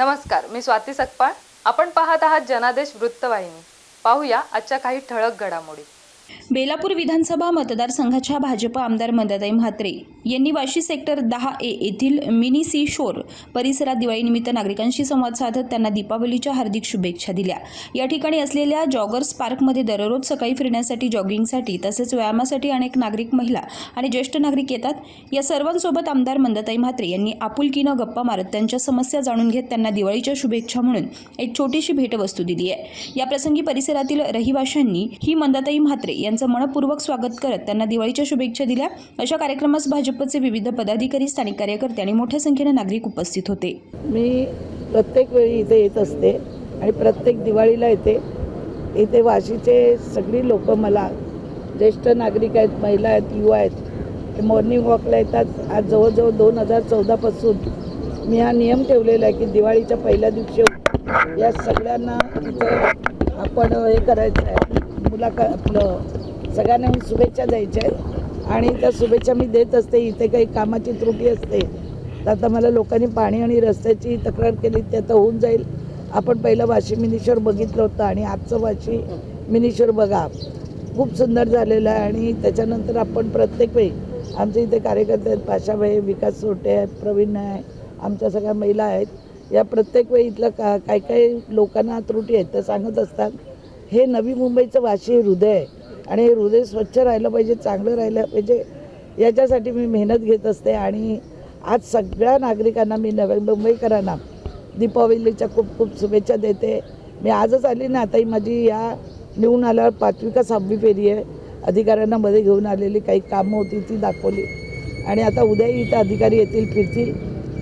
नमस्कार मी स्वाती सकपाळ. आपण पाहत आहात जनादेश वृत्तवाहिनी. पाहूया आजच्या काही ठळक घडामोडी. बेलापूर विधानसभा मतदारसंघाच्या भाजप आमदार मदताई म्हात्रे. यांनी वाशी सेक्टर दहा ए येथील मिनी सी शोर परिसरात दिवाळीनिमित्त नागरिकांशी संवाद साधत त्यांना दीपावलीच्या हार्दिक शुभेच्छा दिल्या. या ठिकाणी असलेल्या जॉगर्स पार्कमध्ये दररोज सकाळी फिरण्यासाठी जॉगिंगसाठी तसेच व्यायामासाठी अनेक नागरिक महिला आणि ज्येष्ठ नागरिक येतात. या सर्वांसोबत आमदार मंदताई म्हात्रे यांनी आपुलकीनं गप्पा मारत त्यांच्या समस्या जाणून घेत त्यांना दिवाळीच्या शुभेच्छा म्हणून एक छोटीशी भेटवस्तू दिली आहे. या प्रसंगी परिसरातील रहिवाशांनी ही मंदताई म्हात्रे यांचं मनपूर्वक स्वागत करत त्यांना दिवाळीच्या शुभेच्छा दिल्या. अशा कार्यक्रमास भाजपचे विविध पदाधिकारी स्थानिक कार्यकर्ते आणि मोठ्या संख्येने नागरिक उपस्थित होते. मी प्रत्येक वेळी इथे येत असते आणि प्रत्येक दिवाळीला येते. इथे वाशीचे सगळी लोक मला ज्येष्ठ नागरिक आहेत महिला आहेत युवा आहेत ते मॉर्निंग वॉकला येतात. आज जवळजवळ दोन हजार चौदापासून मी हा नियम ठेवलेला आहे की दिवाळीच्या पहिल्या दिवशी या सगळ्यांना इथं आपण हे करायचं आहे. मुलाखत आपलं सगळ्यांना शुभेच्छा द्यायच्या आहेत. आणि त्या शुभेच्छा मी देत असते. इथे काही कामाची त्रुटी असते. तर आता मला लोकांनी पाणी आणि रस्त्याची तक्रार केली ते आता होऊन जाईल. आपण पहिलं वाशी मिनीश्वर बघितलं होतं आणि आजचं वाशी मिनीश्वर बघा. खूप सुंदर झालेलं आहे आणि त्याच्यानंतर आपण प्रत्येक वेळी आमचे इथे कार्यकर्ते आहेत. पाशाबाई विकास सोटे आहेत प्रवीण आहे आमच्या सगळ्या महिला आहेत. या प्रत्येक वेळी इथलं का काय काय लोकांना त्रुटी आहेत त्या सांगत असतात. हे नवी मुंबईचं वाशी हृदय आहे. आणि हृदय स्वच्छ राहिलं पाहिजे चांगलं राहिलं पाहिजे याच्यासाठी मी मेहनत घेत असते. आणि आज सगळ्या नागरिकांना मी नव्या मुंबईकरांना दीपावलीच्या खूप खूप शुभेच्छा देते. मी आजच आली ना आता ही माझी या निवडून आल्यावर पाचवी का सहावी फेरी आहे. अधिकाऱ्यांना मध्ये घेऊन आलेली काही कामं होती ती दाखवली. आणि आता उद्याही इथं अधिकारी येतील फिरतील.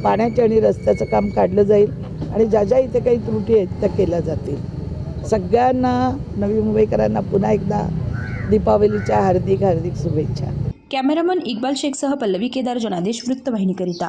पाण्याचे आणि रस्त्याचं काम काढलं जाईल. आणि ज्या ज्या इथे काही त्रुटी आहेत त्या केल्या जातील. सगळ्यांना नवी मुंबईकरांना पुन्हा एकदा दीपावलीच्या हार्दिक हार्दिक शुभेच्छा. कॅमेरामन इक्बाल शेखसह पल्लवी केदार जनादेश वृत्तवाहिनीकरिता.